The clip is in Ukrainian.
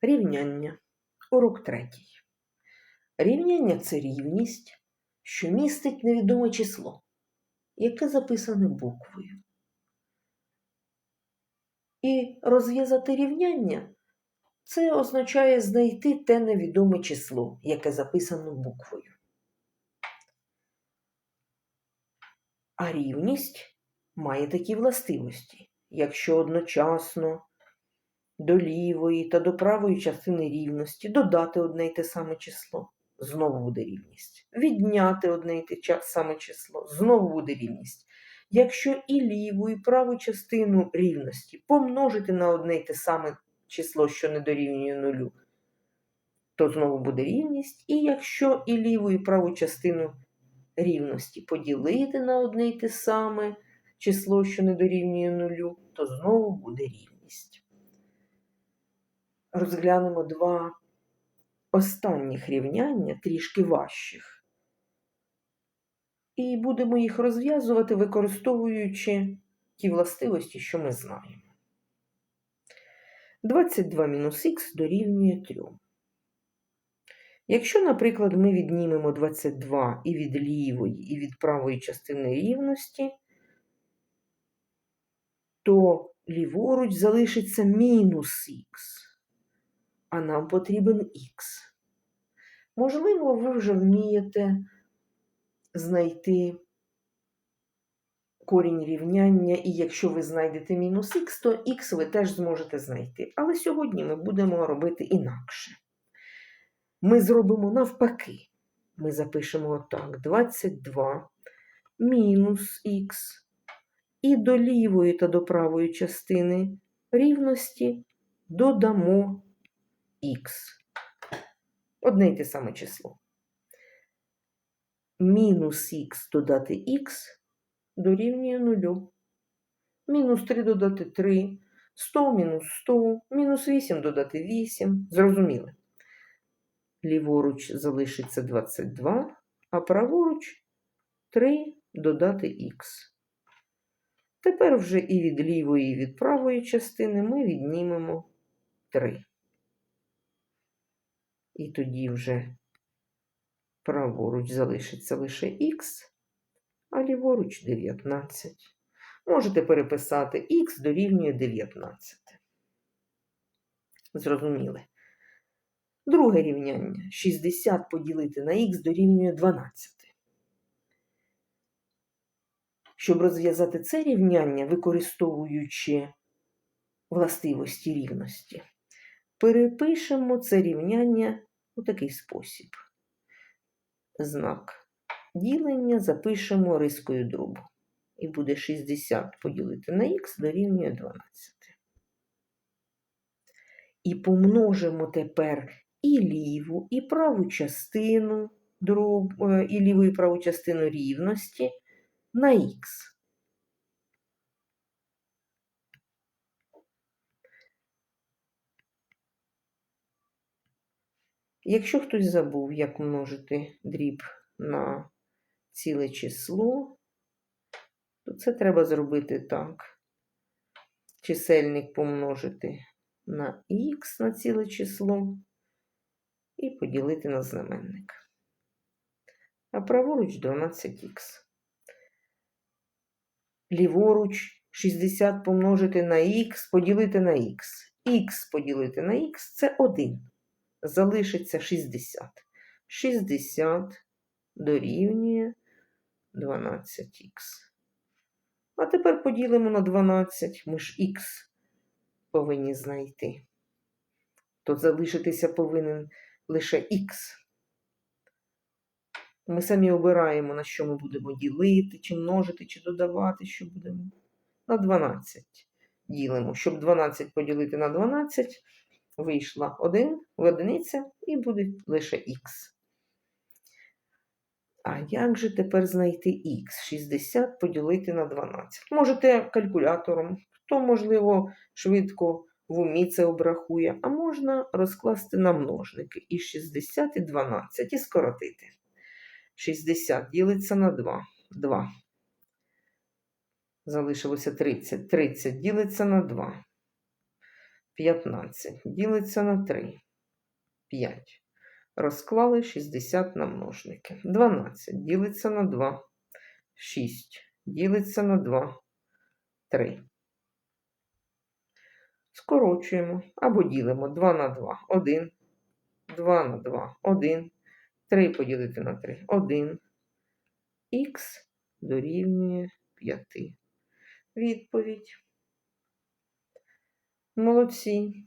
Рівняння. Урок третій. Рівняння це рівність, що містить невідоме число, яке записане буквою. І розв'язати рівняння це означає знайти те невідоме число, яке записано буквою. А рівність має такі властивості, якщо одночасно до лівої та до правої частини рівності додати одне й те саме число, знову буде рівність. Відняти одне й те саме число, знову буде рівність. Якщо і ліву, і праву частину рівності помножити на одне й те саме число, що не дорівнює нулю, то знову буде рівність. І якщо і ліву, і праву частину рівності поділити на одне й те саме число, що не дорівнює нулю, то знову буде рівність. Розглянемо два останніх рівняння, трішки важчих. І будемо їх розв'язувати, використовуючи ті властивості, що ми знаємо. 22 мінус х дорівнює 3. Якщо, наприклад, ми віднімемо 22 і від лівої, і від правої частини рівності, то ліворуч залишиться мінус х, а нам потрібен х. Можливо, ви вже вмієте знайти корінь рівняння, і якщо ви знайдете мінус х, то х ви теж зможете знайти. Але сьогодні ми будемо робити інакше. Ми зробимо навпаки. Ми запишемо отак: 22 мінус х. І до лівої та до правої частини рівності додамо х. Одне й те саме число. Мінус х додати х дорівнює нулю. Мінус 3 додати 3, 100 мінус 100, мінус 8 додати 8. Зрозуміли? Ліворуч залишиться 22, а праворуч 3 додати х. Тепер вже і від лівої, і від правої частини ми віднімемо 3. І тоді вже праворуч залишиться лише х, а ліворуч 19. Можете переписати х дорівнює 19. Зрозуміли. Друге рівняння 60 поділити на х дорівнює 12. Щоб розв'язати це рівняння, використовуючи властивості рівності, перепишемо це рівняння у такий спосіб. Знак ділення запишемо рискою дробу. І буде 60 поділити на х дорівнює 12. І помножимо тепер і ліву, і праву частину дроб, е, і ліву і праву частину рівності на х. Якщо хтось забув, як множити дріб на ціле число, то це треба зробити так. Чисельник помножити на х на ціле число і поділити на знаменник. А праворуч 12х. Ліворуч 60 помножити на х, поділити на х. Х поділити на х це 1. Залишиться 60. 60 дорівнює 12х. А тепер поділимо на 12, ми ж х повинні знайти. То залишитися повинен лише х. Ми самі обираємо, на що ми будемо ділити, чи множити, чи додавати, що будемо. На 12 ділимо. Щоб 12 поділити на 12, вийшла 1 в одиниця і буде лише х. А як же тепер знайти х? 60 поділити на 12. Можете калькулятором, хто, можливо, швидко в умі це обрахує, а можна розкласти на множники і 60 і 12 і скоротити. 60 ділиться на 2. 2. Залишилося 30. 30 ділиться на 2. 15 ділиться на 3. 5. Розклали 60 на множники. 12 ділиться на 2. 6 ділиться на 2. 3. Скорочуємо або ділимо 2 на 2. 1. 2 на 2. 1. 3 поділити на 3. 1. Х дорівнює 5. Відповідь. Молодці.